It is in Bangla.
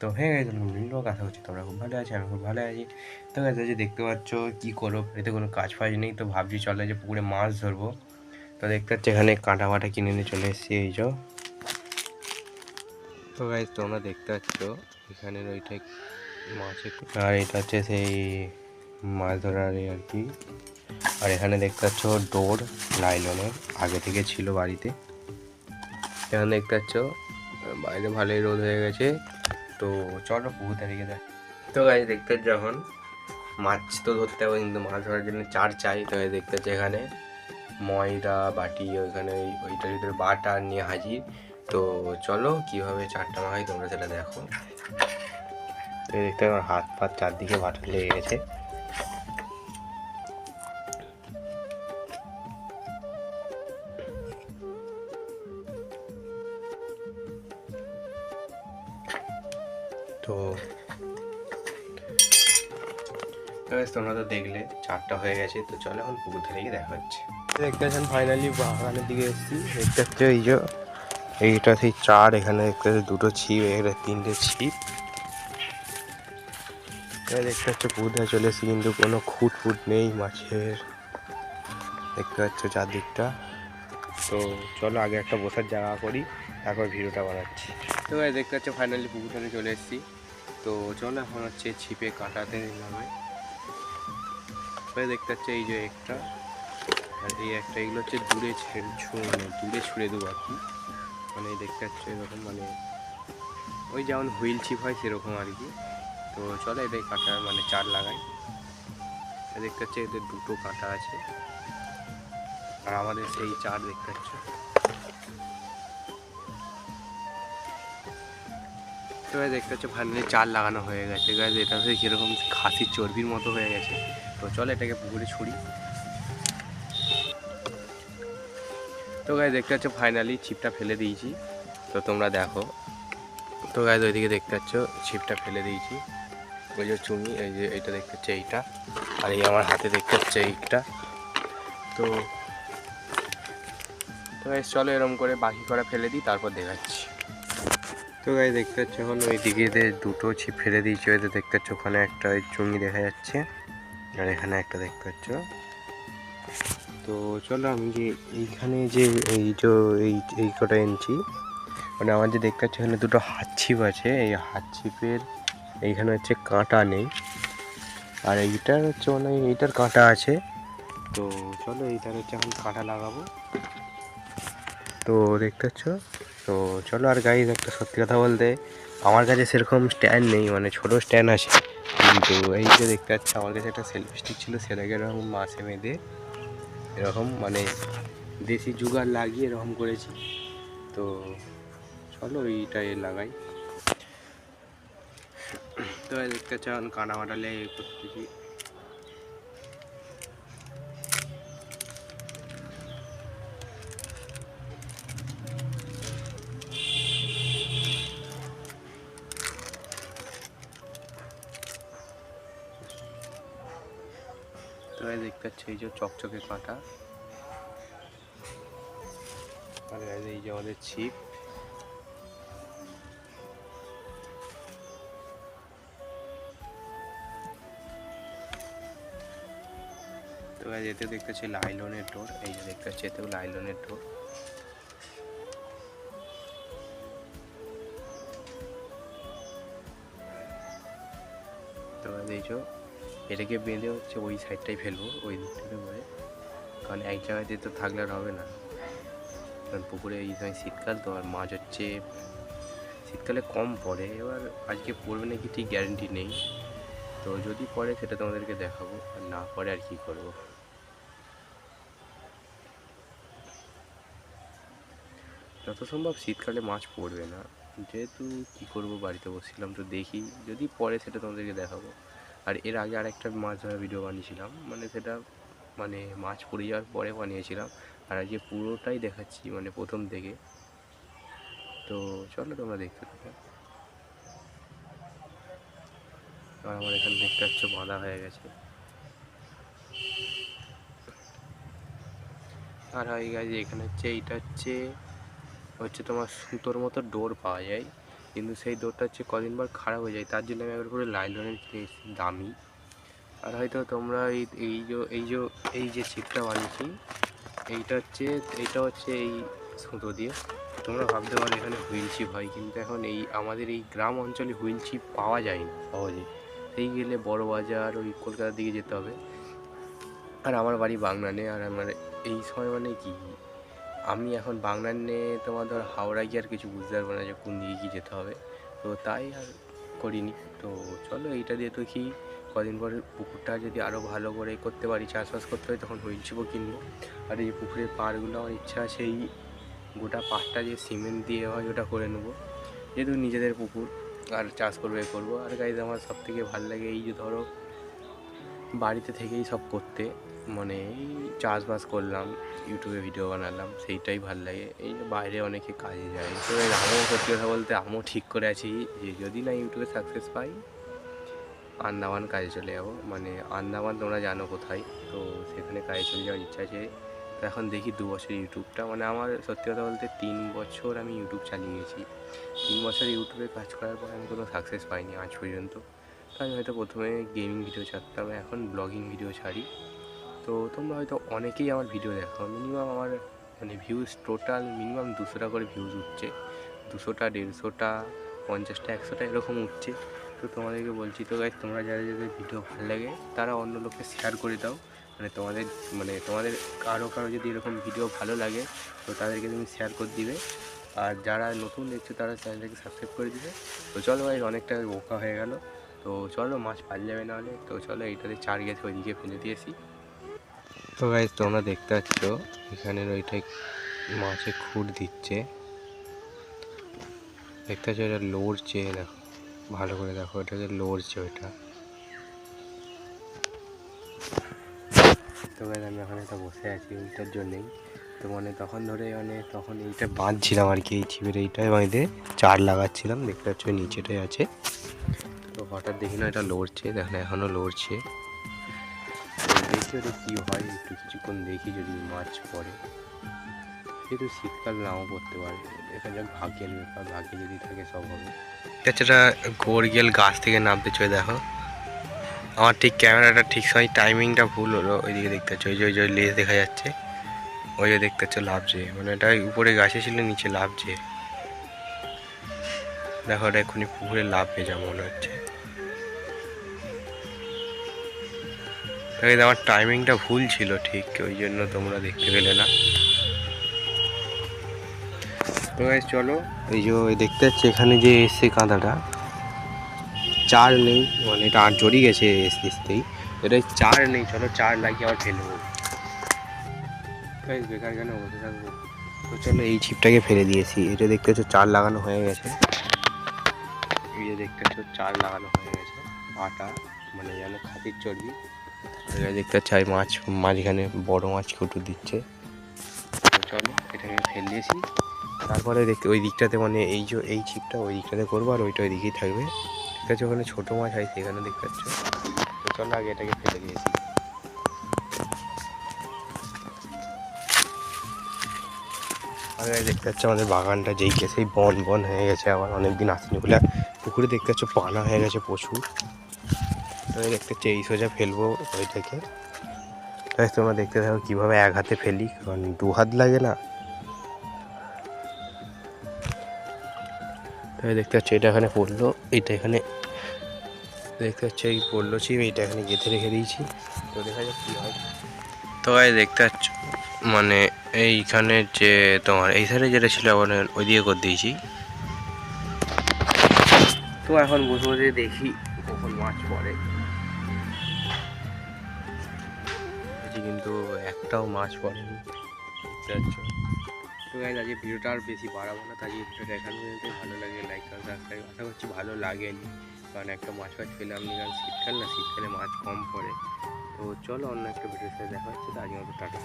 তো হ্যাঁ গাইজ লোক আশা করছি তোমরা খুব ভালো আছি, আমি খুব ভালো আছি। তো গাইজ যে দেখতে পাচ্ছ কী করব, এতে কোনো কাজ ফাজ নেই, তো ভাবছি চলে যে পুকুরে মাছ ধরবো। তো দেখতে পাচ্ছি এখানে কাঁটা ফাটা কিনে নিয়ে চলে এসেছি, এই যে। তো গাইজ তোমরা দেখতে পাচ্ছ এখানের ওইটা মাছের আর এটা হচ্ছে সেই মাছ ধরার আর কি। আর এখানে দেখতে পাচ্ছ ডোর লাইলনের আগে থেকে ছিল বাড়িতে। এখানে দেখতে পাচ্ছ, বাইরে ভালোই রোদ হয়ে গেছে। তো চলো পুকুর তারিখে দেয় তো গাছ দেখতে যখন মাছ তো ধরতে হবে কিন্তু মাছ ধরার জন্য চার চাই। তো দেখতে হচ্ছে এখানে ময়দা বাটি ওইখানে ওই- ওইটার ভিতরে বাটা নিয়ে হাজির। তো চলো কীভাবে চারটা মাখাই তোমরা সেটা দেখো। তো দেখতে আমার হাত পাত চারদিকে বাটা লেগে গেছে। তো তো তোমরা তো দেখলে চারটা হয়ে গেছে তো চলো এখন পুকুর ধারে গিয়ে দেখা হচ্ছে। দেখতে পাচ্ছেন ফাইনালি বাগানের দিকে এসেছি। দেখতে হচ্ছে এই যে এইটা সেই চার এখানে দেখতে পাচ্ছি দুটো ছিপ এখানে তিনটে ছিপ। দেখতে হচ্ছে পুকুর ধারে চলে এসেছি কিন্তু কোনো খুঁট ফুট নেই মাছের। দেখতে পাচ্ছ চারদিকটা। তো চলো আগে একটা বসার জায়গা করি তারপর ভিডিওটা বানাচ্ছি। তো ভাই দেখতে পাচ্ছ ফাইনালি পুকুর ধারে চলে এসেছি। তো চলো এখন হচ্ছে ছিপে কাটাতে নামে। এবারে দেখতে পাচ্ছ, এই যে একটা, আর এই একটা, এগুলো হচ্ছে দূরে মানে দূরে ছুঁড়ে দেবো আর কি। মানে দেখতে পাচ্ছ, এরকম মানে ওই যেমন হুইল ছিপ হয় সেরকম আর কি। তো চলো এটাই কাটা মানে চার লাগাই। দেখতে পাচ্ছ, এদের দুটো কাটা আছে। আর আমাদের সেই চার দেখতে পাচ্ছ। তো গাইজ দেখতে পাচ্ছ ফাইনালি চার লাগানো হয়ে গেছে। গাইজ এটা হচ্ছে কীরকম খাসির চর্বির মতো হয়ে গেছে। তো চলো এটাকে পুকুরে ছুড়ি। তো গাইজ দেখতে পাচ্ছ ফাইনালি ছিপটা ফেলে দিয়েছি। তো তোমরা দেখো। তো গাইজ ওইদিকে দেখতে পাচ্ছ ছিপটা ফেলে দিয়েছি। ওই যে চুমি, এই যে এইটা দেখতে পাচ্ছ এইটা। আর এই আমার হাতে দেখতে পাচ্ছ এইটা। তো তো চলো এরকম করে বাকি করা ফেলে দিই, তারপর দেখাচ্ছি। তো গাই দেখতে পাচ্ছ এখন ওই দিকে দুটো ছিপ ফেলে দিয়েছি, ওই দেখতে পাচ্ছ ওখানে একটা চুঙি দেখা যাচ্ছে, আর এখানে একটা দেখতে পাচ্ছ। তো চলো আমি যে এইখানে যে এই যে এই এই কটা এনেছি মানে আমার যে দেখতে পাচ্ছ এখানে দুটো হাত ছিপ আছে, এই হাত ছিপের এইখানে হচ্ছে কাঁটা নেই, আর এইটার হচ্ছে মানে এইটার কাঁটা আছে। তো চলো এইটার হচ্ছে এখন কাঁটা লাগাবো। তো দেখতে পাচ্ছ তো চলো আর গাইজ একটা সত্যি কথা বলতে, আমার কাছে সেরকম স্ট্যান্ড নেই মানে ছোটো স্ট্যান্ড আছে। কিন্তু এই যে দেখতে পাচ্ছ, আমার কাছে একটা সেলফি স্টিক ছিল, সেটাকে এরকম মাছে বেঁধে, এরকম মানে দেশি জুগার লাগিয়ে এরকম করেছি। তো চলো এইটাই লাগাই। তো দেখতে এখন কানা মাটা লেগে করতেছি। তো এই যে চকচকে কাঁটা। এই যে আমাদের ছিপ। তো গাইজ এতে দেখতে পাচ্ছি লাইলনের ডোর। এই যে দেখতে পাচ্ছি এতেও লাইলনের ডোর। তো এই যে এটাকে বেঁধে হচ্ছে ওই সাইডটাই ফেলব, ওই দিকটাতে করে কারণ এক জায়গাতে তো থাকলে আর হবে না। কারণ পুকুরে এই সময় শীতকাল তো, আর মাছ হচ্ছে, শীতকালে কম পড়ে। এবার আজকে পড়বে নাকি ঠিক গ্যারেন্টি নেই। তো যদি পড়ে, সেটা তোমাদেরকে দেখাবো। আর না পড়ে, আর কি করব? যত সম্ভব শীতকালে মাছ পড়বে না। যেহেতু কি করব, বাড়িতে বসছিলাম, তো দেখি। যদি পড়ে, সেটা তোমাদেরকে দেখাবো। আর এর আগে আরেকটা মাছ ধরার ভিডিও বানিয়েছিলাম। মানে সেটা মানে মাছ পড়ে যাওয়ার পরে বানিয়েছিলাম। আর আজকে পুরোটাই দেখাচ্ছি মানে প্রথম থেকে। তো চলো তোমরা দেখতে থাকো। আর আমার এখানে দেখতে পাচ্ছ বাঁধা হয়ে গেছে। আর হয় গেছে, এখানে হচ্ছে এইটা হচ্ছে হচ্ছে তোমার সুতোর মতো ডোর পাওয়া যায়। কিন্তু সেই দৌড়টা হচ্ছে কদিন পর খারাপ হয়ে যায়। তার জন্য আমি একবার করে লাইলনের কিনে এসেছি দামি। আর হয়তো তোমরা এই এই যে এই যে এই যে ছিপটা বানিয়েছি এইটা হচ্ছে এইটা হচ্ছে এই সুতো দিয়ে। তোমরা ভাবতে পারো এখানে হুইল ছিপ হয় কিন্তু এখন এই আমাদের এই গ্রাম অঞ্চলে হুইল ছিপ পাওয়া যায় না সহজে। সেই গেলে বড় বাজার ওই কলকাতার দিকে যেতে হবে। আর আমার বাড়ি বাগনানে আর আমার এই সময় মানে কি? আমি এখন বাংলা নিয়ে তোমার ধর হাওড়া গিয়ে আর কিছু বুঝতে পারব না যে কোন দিকে কী যেতে হবে। তো তাই আর করিনি। তো চলো এইটা দিয়ে তো কি কদিন পরে পুকুরটা যদি আরও ভালো করে করতে পারি, চাষবাস করতে হয় তখন হুইল ছিপও কিনবো। আর এই পুকুরের পাড়গুলো, আমার ইচ্ছা এই গোটা পাড়টা যে সিমেন্ট দিয়ে হয় ওটা করে নেব। যেহেতু নিজেদের পুকুর, আর চাষ করবে করব। আর গাইজ আমার সব থেকে ভালো লাগে এই যে ধরো বাড়িতে থেকেই সব করতে। মানে চাষবাস করলাম ইউটিউবে ভিডিও বানালাম, সেইটাই ভালো লাগে। এই বাইরে অনেকে কাজে যায়। তো আমিও সত্যি কথা বলতে আমিও ঠিক করে আছি যে যদি না ইউটিউবে সাকসেস পাই, আন্দামান কাজে চলে যাব। মানে আন্দামান তোমরা জানো কোথায়, তো সেখানে কাজে চলে যাওয়ার ইচ্ছা আছে। তো এখন দেখি দু বছর ইউটিউবটা মানে আমার সত্যি কথা বলতে তিন বছর আমি ইউটিউব চালিয়ে গেছি তিন বছর ইউটিউবে কাজ করার পর আমি কোনো সাকসেস পাইনি আজ পর্যন্ত। তো আমি হয়তো প্রথমে গেমিং ভিডিও ছাড়তাম, এখন ব্লগিং ভিডিও ছাড়ি। তো তোমরা হয়তো অনেকেই আমার ভিডিও দেখো। মিনিমাম আমার মানে ভিউজ টোটাল মিনিমাম দুশোটা করে ভিউজ উঠছে। দুশোটা, দেড়শোটা, পঞ্চাশটা, একশোটা এরকম উঠছে। তো তোমাদেরকে বলছি তো গাইজ তোমরা যাদের যাদের ভিডিও ভালো লাগে, তারা অন্য লোককে শেয়ার করে দাও। মানে তোমাদের মানে তোমাদের কারও কারও যদি এরকম ভিডিও ভালো লাগে, তো তাদেরকে তুমি শেয়ার করে দিবে। আর যারা নতুন দেখছ, তারা চ্যানেলটাকে সাবস্ক্রাইব করে দিবে। তো চলো ভাই অনেকটা বোকা হয়ে গেল। তো চলো মাছ পাল যাবে নাহলে। তো চলো এইটাতে চার গেছে ওইদিকে ফেলে দিয়েছি। তো গাইজ তোমরা দেখতে পাচ্ছ এখানের ওইটাই মাছে খুঁট দিচ্ছে। দেখতে পাচ্ছ, এটা লড়ছে, দেখো, ভালো করে দেখো, এটা যে লড়ছে ওইটা তো গাইজ আমি এখন এটা বসে আছি ওইটার জন্যেই। তো মানে তখন ধরে মানে তখন এইটা বাঁধছিলাম আর কি, এই ছিপের এইটাই বাঁধে চার লাগাচ্ছিলাম, দেখতে পাচ্ছ নিচেটাই আছে। তো হঠাৎ দেখি না, এটা লড়ছে দেখেন এখনও লড়ছে। দেখি কী হয়, একটু কিছুক্ষণ দেখি যদি মাছ পড়ে। যেহেতু শীতকাল নাও পড়তে পারে যাক ভাগ্যের ব্যাপার, ভাগ্যে যদি থাকে সব হবে। এটা গোরগেল গাছ থেকে নামতে চলে দেখো। আমার ঠিক ক্যামেরাটা ঠিক সময় টাইমিংটা ভুল হলো, ওইদিকে দেখতে পাচ্ছ, ওই যে ওই যে লেজ দেখা যাচ্ছে। ওই যে দেখতে পাচ্ছ লাভছে মানে এটা উপরে গাছে ছিল, নিচে লাভছে দেখো, ওটা এক্ষুনি পুকুরে লাভ পেয়ে যা মনে হচ্ছে। তাই আমার টাইমিংটা ভুল ছিল ঠিক ওই জন্য তোমরা দেখতে পেলে না। চলো। এই যে দেখতে পাচ্ছি এখানে যে এসছে কাঁদাটা চার নেই মানে এটা আর জড়িয়ে গেছে এসতে এসতেই এটা চার নেই চলো চার লাগিয়ে আবার ফেলব Guys, বেকার কেন বসে থাকব? তো চলো এই ছিপটাকে ফেলে দিয়েছি। এটা দেখতে পাচ্ছ চার লাগানো হয়ে গেছে। এই যে দেখতে পাচ্ছ চার লাগানো হয়ে গেছে। আটা মানে যেন খাতির চর্বি। দেখতে এই মাছ, মাঝখানে বড় মাছ কুটু দিচ্ছে। চলো, এটাকে ফেল দিয়েছি। তারপরে দেখতে, ওই দিকটাতে মানে এই যে, এই ছিপটা ওই দিকটাতে করব আর ওইটা ওই দিকেই থাকবে। ঠিক আছে ওখানে ছোটো মাছ হয় সেখানে দেখতে পাচ্ছ। তো চলো, আগে এটাকে ফেলে দিয়েছি। এই দেখতে পাচ্ছ আমাদের বাগানটা যেই গেছেই বন বন হয়ে গেছে আবার অনেকদিন আসেনি বলে। পুকুরে দেখতে পাচ্ছ পানা হয়ে গেছে প্রচুর। এই দেখতে এই সোজা ফেলব ওইটাকে। তাই তোমরা দেখতে থাকো কীভাবে এক হাতে ফেলি, কারণ দু হাত লাগে না। তাই দেখতে পাচ্ছ এটা এখানে পড়ল, এটা এখানে দেখতে পাচ্ছ এই পড়ল ছিপ, এইটা এখানে গেঁথে রেখে দিয়েছি। তো দেখা যাক কী হয়। তো ভাই দেখতে পাচ্ছ মানে এইখানে যে তোমার, এই সাইডে যেটা ছিল, আবার ওইদিকে করে দিয়েছি। তো এখন বসে বসে দেখি কখন মাছ পড়ে। দেখছি কিন্তু একটাও মাছ পড়েনি। তো গাইজ আজকে ভিডিওটা আর বেশি বাড়াবো না, তাই ভিডিওটা এখানে পর্যন্ত ভালো লাগে লাইক সাবস্ক্রাইব আশা করছি ভালো লাগেনি, কারণ একটা মাছ ফাছ পেলাম নি, কারণ শীতকাল না, শীতকালে মাছ কম পড়ে। তো চলো অন্য একটা ভিডিওর সাথে দেখা হচ্ছে, তো আজকে মতো টাটা।